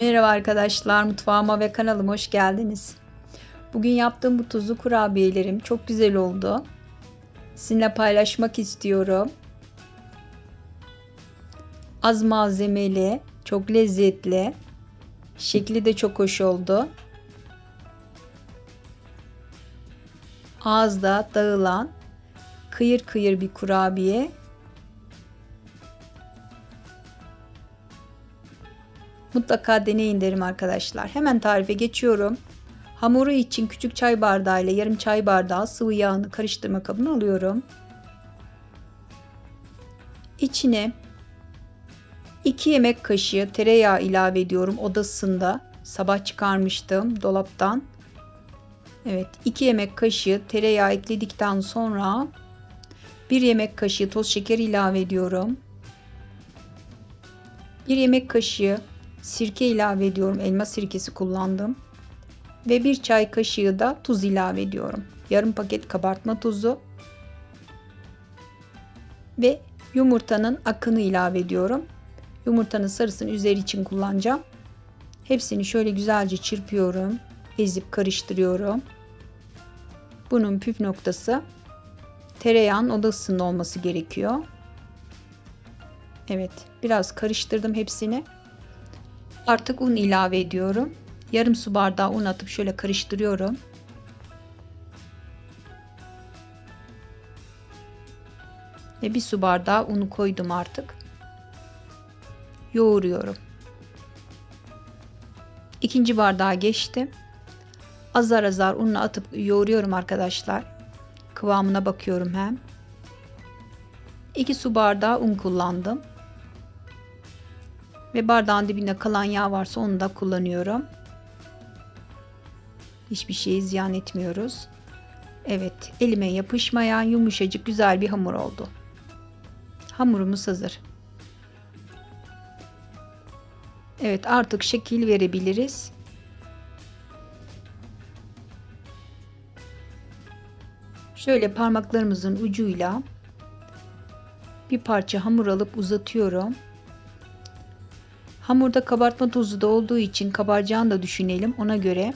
Merhaba arkadaşlar, mutfağıma ve kanalıma hoş geldiniz. Bugün yaptığım bu tuzlu kurabiyelerim çok güzel oldu. Sizinle paylaşmak istiyorum. Az malzemeli, çok lezzetli. Şekli de çok hoş oldu. Ağızda dağılan kıyır kıyır bir kurabiye Mutlaka deneyin derim arkadaşlar. Hemen tarife geçiyorum. Hamuru için küçük çay bardağı ile yarım çay bardağı sıvı yağını karıştırma kabına alıyorum. İçine 2 yemek kaşığı tereyağı ilave ediyorum odasında. Sabah çıkarmıştım dolaptan. Evet 2 yemek kaşığı tereyağı ekledikten sonra 1 yemek kaşığı toz şeker ilave ediyorum. 1 yemek kaşığı sirke ilave ediyorum. Elma sirkesi kullandım. Ve bir çay kaşığı da tuz ilave ediyorum. Yarım paket kabartma tuzu. Ve yumurtanın akını ilave ediyorum. Yumurtanın sarısını üzeri için kullanacağım. Hepsini şöyle güzelce çırpıyorum. Ezip karıştırıyorum. Bunun püf noktası tereyağın oda ısısında olması gerekiyor. Evet, biraz karıştırdım hepsini. Artık un ilave ediyorum. Yarım su bardağı un atıp şöyle karıştırıyorum. Ve bir su bardağı unu koydum artık. Yoğuruyorum. İkinci bardağa geçtim. Azar azar unla atıp yoğuruyorum arkadaşlar. Kıvamına bakıyorum hem. 2 su bardağı un kullandım. Ve bardağın dibinde kalan yağ varsa onu da kullanıyorum. Hiçbir şeyi ziyan etmiyoruz. Evet, elime yapışmayan yumuşacık güzel bir hamur oldu. Hamurumuz hazır. Evet, artık şekil verebiliriz. Şöyle parmaklarımızın ucuyla bir parça hamur alıp uzatıyorum. Hamurda kabartma tozu da olduğu için kabaracağını da düşünelim. Ona göre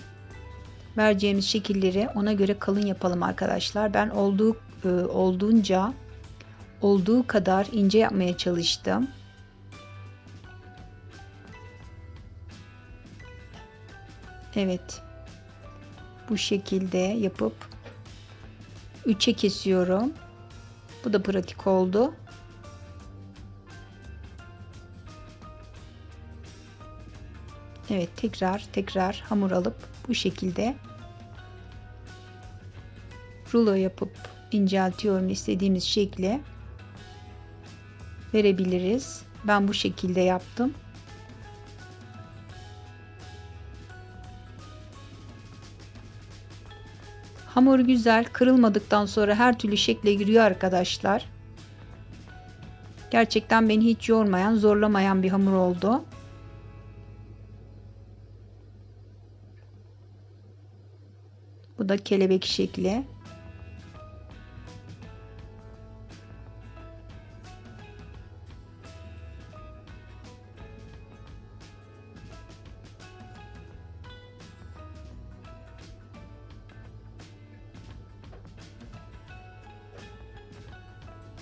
vereceğimiz şekilleri ona göre kalın yapalım arkadaşlar. Ben olduğu e, olduğunca olduğu kadar ince yapmaya çalıştım. Evet. Bu şekilde yapıp 3'e kesiyorum. Bu da pratik oldu. Evet tekrar tekrar hamur alıp bu şekilde rulo yapıp inceltiyorum istediğimiz şekle verebiliriz. Ben bu şekilde yaptım. Hamur güzel kırılmadıktan sonra her türlü şekle giriyor arkadaşlar. Gerçekten beni hiç yormayan, zorlamayan bir hamur oldu. Bu da kelebek şekli.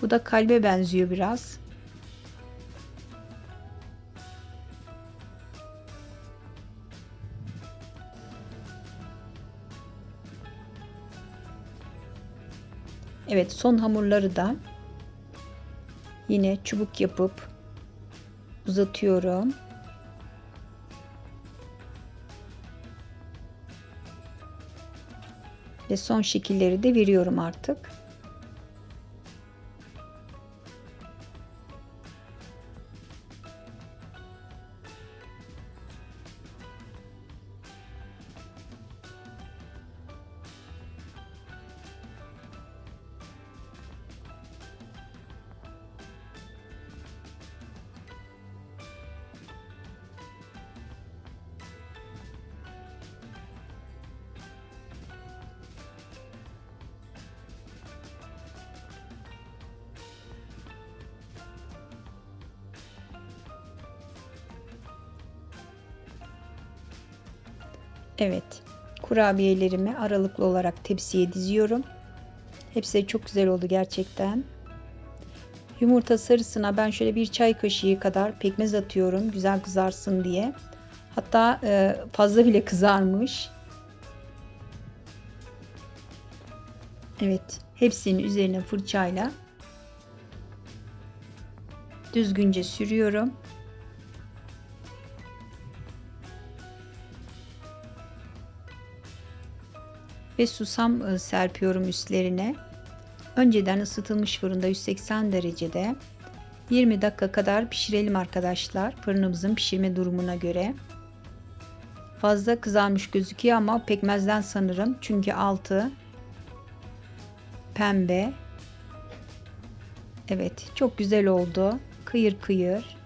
Bu da kalbe benziyor biraz. Evet son hamurları da yine çubuk yapıp uzatıyorum. Ve son şekilleri de veriyorum artık. Evet. Kurabiyelerimi aralıklı olarak tepsiye diziyorum. Hepsi çok güzel oldu gerçekten. Yumurta sarısına ben şöyle bir çay kaşığı kadar pekmez atıyorum güzel kızarsın diye. Hatta e, fazla bile kızarmış. Evet, hepsinin üzerine fırçayla düzgünce sürüyorum. Ve susam e, serpiyorum üstlerine. Önceden ısıtılmış fırında 180 derecede 20 dakika kadar pişirelim arkadaşlar. Fırınımızın pişirme durumuna göre. Fazla kızarmış gözüküyor ama pekmezden sanırım. Çünkü altı pembe. Evet, çok güzel oldu. Kıyır kıyır.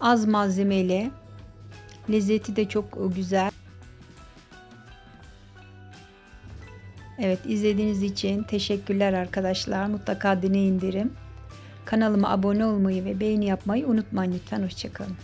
Az malzemeli. Lezzeti de çok güzel. Evet izlediğiniz için teşekkürler arkadaşlar. Mutlaka deneyin derim. Kanalıma abone olmayı ve beğeni yapmayı unutmayın lütfen. Hoşçakalın.